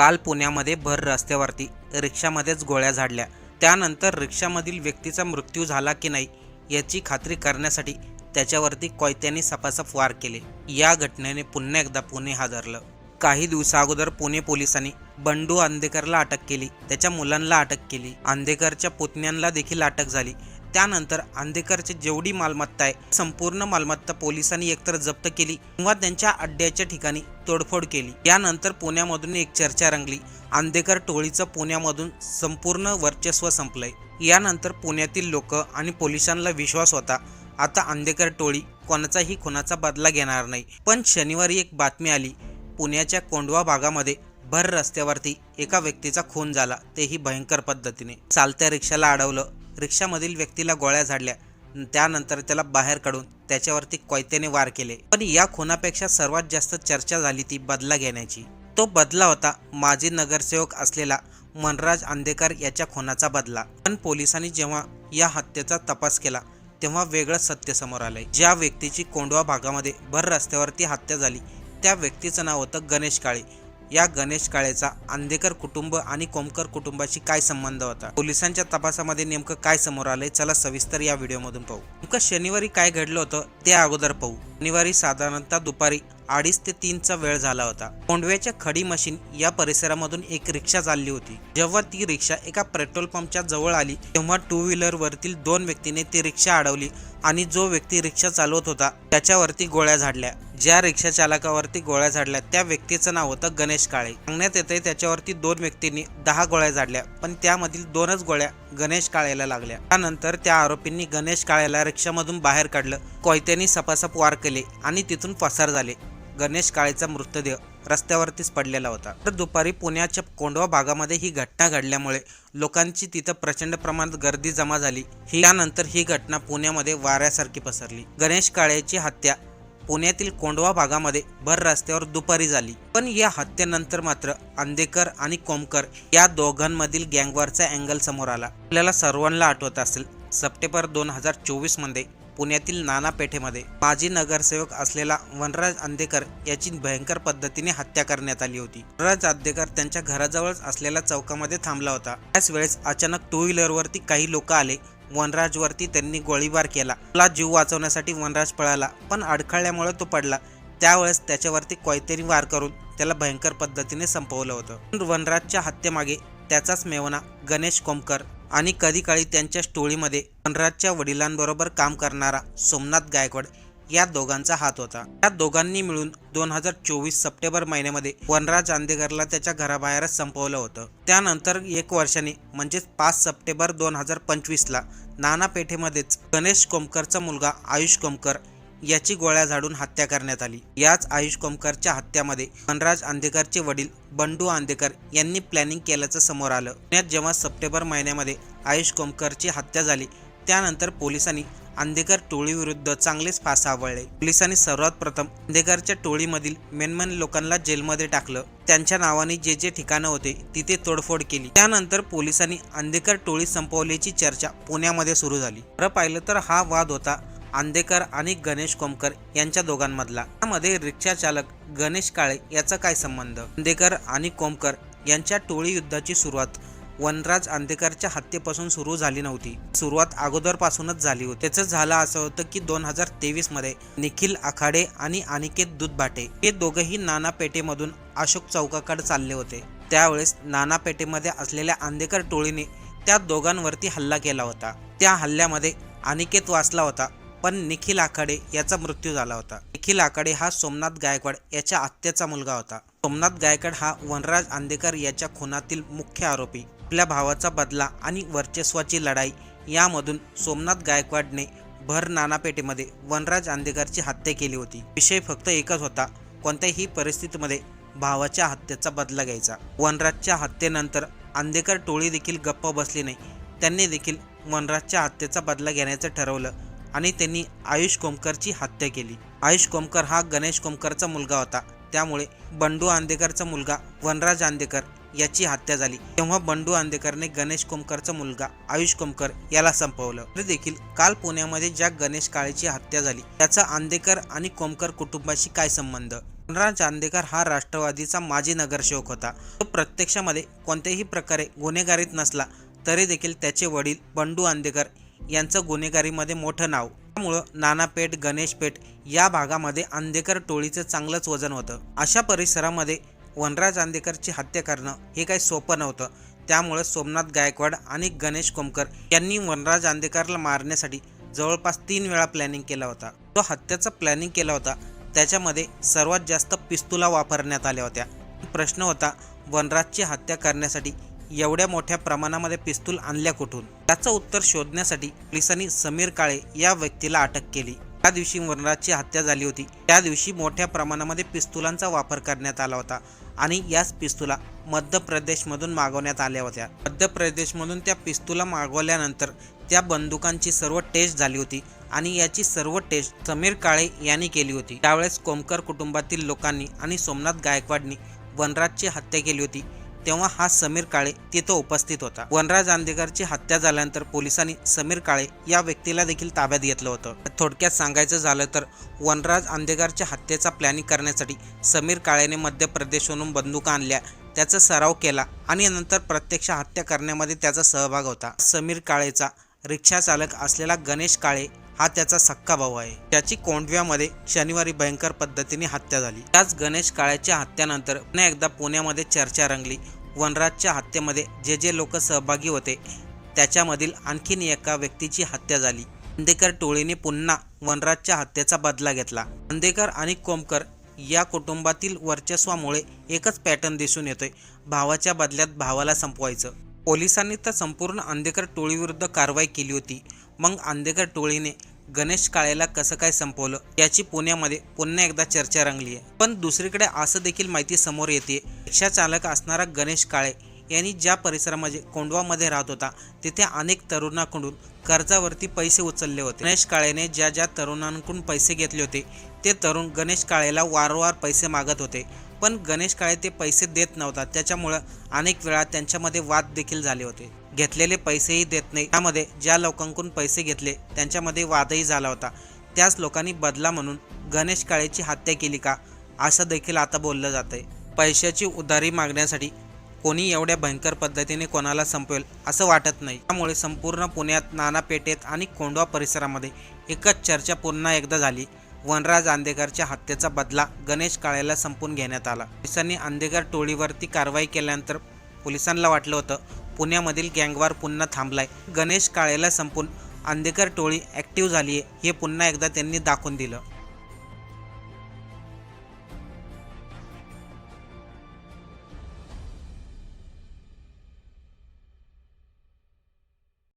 काल पुण्यामध्ये भर रस्त्यावरती रिक्षामध्येच गोळ्या झाडल्या. त्यानंतर रिक्षामधील व्यक्तीचा मृत्यू झाला की नाही याची खात्री करण्यासाठी त्याच्यावरती कोयत्यांनी सपासप वार केले. या घटनेने पुन्हा एकदा पुणे हादरलं. काही दिवसाअगोदर पुणे पोलिसांनी बंडू आंदेकरला अटक केली. त्याच्या मुलांना अटक केली. आंदेकरच्या पुतण्यांना देखील अटक झाली. त्यानंतर आंदेकरची जेवढी मालमत्ता आहे संपूर्ण मालमत्ता पोलिसांनी एकतर जप्त केली किंवा त्यांच्या अड्ड्याच्या ठिकाणी तोडफोड केली. यानंतर पुण्यामधून एक चर्चा रंगली. आंदेकर टोळीचं पुण्यामधून संपूर्ण वर्चस्व संपलंय. यानंतर पुण्यातील लोक आणि पोलिसांना विश्वास होता आता आंदेकर टोळी कोणाचाही खुनाचा बदला घेणार नाही. पण शनिवारी एक बातमी आली पुण्याच्या कोंडवा भागामध्ये भर रस्त्यावरती एका व्यक्तीचा खून झाला तेही भयंकर पद्धतीने. चालत्या रिक्षाला अडवलं रिक्षामधील व्यक्तीला गोळ्या झाडल्या. त्यानंतर त्याला बाहेर काढून त्याच्यावरती कोयत्याने वार केले. पण या खुनापेक्षा सर्वात जास्त चर्चा झाली ती बदला घेण्याची. तो बदला होता माजी नगरसेवक असलेला मनराज आंदेकर याच्या खुनाचा बदला. पण पोलिसांनी जेव्हा या हत्येचा तपास केला तेव्हा वेगळं सत्य समोर आलंय. ज्या व्यक्तीची कोंडवा भागामध्ये भर रस्त्यावरती हत्या झाली त्या व्यक्तीचं नाव होतं गणेश काळे. या गणेश काळेचा आंदेकर कुटुंब आणि कोमकर कुटुंबाशी काय संबंध होता? पोलिसांच्या तपासामध्ये नेमकं काय समोर आलंय? चला सविस्तर या व्हिडिओमधून पाहू. नेमकं शनिवारी काय घडलं होतं ते अगोदर पाहू. शनिवारी साधारणतः दुपारी अडीच ते तीनचा वेळ झाला होता. कोंडव्याच्या खडी मशीन या परिसरामधून एक रिक्षा चालली होती. जेव्हा ती रिक्षा एका पेट्रोल पंपच्या जवळ आली तेव्हा टू व्हीलर वरतील दोन व्यक्तीने ती रिक्षा अडवली आणि जो व्यक्ती रिक्षा चालवत होता त्याच्यावरती गोळ्या झाडल्या. ज्या रिक्षा चालकावरती गोळ्या झाडल्या त्या व्यक्तीचं नाव होतं गणेश काळे. सांगण्यात येते त्याच्यावरती दोन व्यक्तींनी दहा गोळ्या झाडल्या पण त्यामधील दोनच गोळ्या गणेश काळेला लागल्या. त्यानंतर त्या आरोपींनी गणेश काळेला रिक्षामधून बाहेर काढलं. कोयत्यांनी सपासप वार केले आणि तिथून पसार झाले. गणेश काळेचा मृतदेह रस्त्यावरतीच पडलेला होता. तर दुपारी पुण्याच्या कोंडवा भागामध्ये ही घटना घडल्यामुळे लोकांची तिथं प्रचंड प्रमाणात गर्दी जमा झाली. ही ही घटना पुण्यामध्ये वाऱ्यासारखी पसरली. गणेश काळेची हत्या पुण्यातील कोंडवा भागामध्ये भर रस्त्यावर दुपारी झाली. पण या हत्येनंतर मात्र अंदेकर आणि कोमकर या दोघांमधील गँगवारचा अँगल समोर आला. आपल्याला सर्वांना आठवत असेल सप्टेंबर दोन हजार चोवीसमध्ये पुण्यातील नाना पेठेमध्ये माजी नगरसेवक असलेला वनराज अंदेकर याची भयंकर पद्धतीने हत्या करण्यात आली होती. वनराज अंदेकर त्यांच्या घराजवळच असलेल्या चौकामध्ये थांबला होता. त्याच वेळेस अचानक टू व्हीलरवरती काही लोक आले. वनराजवरती त्यांनी गोळीबार केला. आपला जीव वाचवण्यासाठी वनराज पळाला पण अडखळल्यामुळे तो पडला. त्यावेळेस त्याच्यावरती कोयतेरी वार करून त्याला भयंकर पद्धतीने संपवलं होतं. पण वनराजच्या हत्येमागे त्याचाच मेवना गणेश कोमकर आणि कधी काळी त्यांच्या टोळीमध्ये वनराजच्या वडिलांबरोबर काम करणारा सोमनाथ गायकवाड या दोघांचा हात होता. या दोघांनी मिळून दोन हजार चोवीस सप्टेंबर महिन्यामध्ये वनराज आंदेकरला त्याच्या घराबाहेरच संपवलं होतं. त्यानंतर एक वर्षाने म्हणजेच पाच सप्टेंबर दोन हजार पंचवीसला नाना पेठेमध्येच गणेश कोमकरचा मुलगा आयुष कोमकर याची गोळ्या झाडून हत्या करण्यात आली. याच आयुष कोमकरच्या हत्यामध्ये वनराज आंदेकरचे वडील बंडू आंदेकर यांनी प्लॅनिंग केल्याचं समोर आलं. पुण्यात जेव्हा सप्टेंबर महिन्यामध्ये आयुष कोमकरची हत्या झाली त्यानंतर पोलिसांनी आंदेकर टोळीविरुद्ध चांगलेच फास आवळले. पोलिसांनी सर्वात प्रथम आंदेकरच्या टोळीमधील मेनमन लोकांना जेलमध्ये टाकलं. त्यांच्या नावाने जे जे ठिकाणं होते तिथे तोडफोड केली. त्यानंतर पोलिसांनी आंदेकर टोळी संपवल्याची चर्चा पुण्यामध्ये सुरू झाली. खरं पाहिलं तर हा वाद होता आंदेकर आणि गणेश कोमकर यांच्या दोघांमधला. त्यामध्ये रिक्षा चालक गणेश काळे याचा काय संबंध? आंदेकर आणि कोमकर यांच्या टोळी युद्धाची सुरुवात वनराज आंदेकरच्या हत्येपासून सुरू झाली नव्हती. सुरुवात अगोदरपासूनच झाली होती. त्याचं झालं असं होतं की दोन हजार तेवीसमध्ये निखिल आखाडे आणि अनिकेत दुधभाटे हे दोघंही नाना पेठेमधून अशोक चौकाकडे चालले होते. त्यावेळेस नाना पेठेमध्ये असलेल्या आंदेकर टोळीने त्या दोघांवरती हल्ला केला होता. त्या हल्ल्यामध्ये अनिकेत वाचला होता. पण निखिल आखाडे याचा मृत्यू झाला होता. निखिल आखाडे हा सोमनाथ गायकवाड याच्या आत्याचा मुलगा होता. सोमनाथ गायकवाड हा वनराज आंदेकर याच्या खुनातील मुख्य आरोपी. आपल्या भावाचा बदला आणि वर्चस्वाची लढाई यामधून सोमनाथ गायकवाडने भर नानापेठेमध्ये वनराज आंदेकरची हत्या केली होती. विषय फक्त एकच होता कोणत्याही परिस्थितीमध्ये भावाच्या हत्येचा बदला घ्यायचा. वनराजच्या हत्येनंतर आंदेकर टोळी देखील गप्प बसली नाही. त्यांनी देखील वनराजच्या हत्येचा बदला घेण्याचं ठरवलं. आणि त्यांनी आयुष कोमकरची हत्या केली. आयुष कोमकर हा गणेश कोमकरचा मुलगा होता. त्यामुळे बंडू आंदेकरचा मुलगा वनराज आंदेकर याची हत्या झाली. तेव्हा बंडू आंदेकरने गणेश कोमकरचा मुलगा आयुष कोमकर याला संपवलं. तरी देखील काल पुण्यामध्ये ज्या गणेश काळेची हत्या झाली त्याचा आंदेकर आणि कोमकर कुटुंबाशी काय संबंध? वनराज आंदेकर हा राष्ट्रवादीचा माजी नगरसेवक होता. तो प्रत्यक्षामध्ये कोणत्याही प्रकारे गुन्हेगारीत नसला तरी देखील त्याचे वडील बंडू आंदेकर यांचं गुन्हेगारीमध्ये मोठं नाव. त्यामुळं नानापेठ गणेशपेठ या भागामध्ये आंदेकर टोळीचं चांगलंच वजन होतं. अशा परिसरामध्ये वनराज आंदेकरची हत्या करणं हे काही सोपं नव्हतं. त्यामुळं सोमनाथ गायकवाड आणि गणेश कोमकर यांनी वनराज आंदेकरला मारण्यासाठी जवळपास तीन वेळा प्लॅनिंग केला होता. तो हत्याचा प्लॅनिंग केला होता त्याच्यामध्ये सर्वात जास्त पिस्तुला वापरण्यात आल्या होत्या. प्रश्न होता वनराजची हत्या करण्यासाठी एवढ्या मोठ्या प्रमाणामध्ये पिस्तूल आणल्या कुठून? त्याचं उत्तर शोधण्यासाठी पोलिसांनी समीर काळे या व्यक्तीला अटक केली. त्या दिवशी वनराजची हत्या झाली होती. त्या दिवशी मोठ्या प्रमाणामध्ये पिस्तुलांचा वापर करण्यात आला होता आणि याच पिस्तुला मध्य प्रदेशमधून मागवण्यात आल्या होत्या. मध्य प्रदेशमधून त्या पिस्तुला मागवल्यानंतर त्या बंदुकांची सर्व टेस्ट झाली होती आणि याची सर्व टेस्ट समीर काळे यांनी केली होती. त्यावेळेस कोमकर कुटुंबातील लोकांनी आणि सोमनाथ गायकवाडनी वनराजची हत्या केली होती. तेव्हा हा समीर काळे तिथं उपस्थित होता. वनराज आंदेकरची हत्या झाल्यानंतर पोलिसांनी समीर काळे या व्यक्तीला देखील ताब्यात घेतलं होतं. थोडक्यात सांगायचं झालं तर वनराज आंदेकरच्या हत्येचा प्लॅनिंग करण्यासाठी समीर काळेने मध्य प्रदेशवरून बंदुका आणल्या त्याचा सराव केला आणि नंतर प्रत्यक्ष हत्या करण्यामध्ये त्याचा सहभाग होता. समीर काळेचा रिक्षा चालक असलेला गणेश काळे हा त्याचा सक्का भाऊ आहे. त्याची कोंडव्यामध्ये शनिवारी भयंकर पद्धतीने हत्या झाली. त्याच गणेश काळ्याच्या हत्यानंतर पुन्हा एकदा पुण्यामध्ये चर्चा रंगली. वनराजच्या हत्येमध्ये जे जे लोक सहभागी होते त्याच्यामधील आणखीन एका व्यक्तीची हत्या झाली. अंदेकर टोळीने पुन्हा वनराजच्या हत्येचा बदला घेतला. अंदेकर आणि कोमकर या कुटुंबातील वर्चस्वामुळे एकच पॅटर्न दिसून येतोय. भावाच्या बदल्यात भावाला संपवायचं. पोलिसांनी तर संपूर्ण आंदेकर टोळीविरुद्ध कारवाई केली होती. मग आंदेकर टोळीने गणेश काळेला कसं काय संपवलं याची पुण्यामध्ये पुन्हा एकदा चर्चा रंगली आहे. पण दुसरीकडे असं देखील माहिती समोर येते रिक्षा चालक असणारा गणेश काळे यांनी ज्या परिसरामध्ये कोंडवामध्ये राहत होता तिथे अनेक तरुणाकडून कर्जावरती पैसे उचलले होते. गणेश काळेने ज्या ज्या तरुणांकडून पैसे घेतले होते ते तरुण गणेश काळेला वारंवार पैसे मागत होते. पण गणेश काळे ते पैसे देत नव्हता. त्याच्यामुळं अनेक वेळा त्यांच्यामध्ये वाद देखील झाले होते. घेतलेले पैसेही देत नाही. त्यामध्ये ज्या लोकांकडून पैसे घेतले त्यांच्यामध्ये वादही झाला होता. त्याच लोकांनी बदला म्हणून गणेश काळेची हत्या केली का? असं देखील आता बोललं जात आहे पैशाची उधारी मागण्यासाठी कोणी एवढ्या भयंकर पद्धतीने कोणाला संपवेल असं वाटत नाही. त्यामुळे संपूर्ण पुण्यात नाना पेठेत आणि कोंडवा परिसरामध्ये एकच चर्चा पुन्हा एकदा झाली. वनराज आंदेकरच्या हत्येचा बदला गणेश काळेला संपून घेण्यात आला. पोलिसांनी आंदेकर टोळीवरती कारवाई केल्यानंतर पोलिसांना वाटलं होतं पुण्यामधील गँगवार पुन्हा थांबलाय. गणेश काळेला संपून आंदेकर टोळी ॲक्टिव्ह झाली आहे हे पुन्हा एकदा त्यांनी दाखवून दिलं.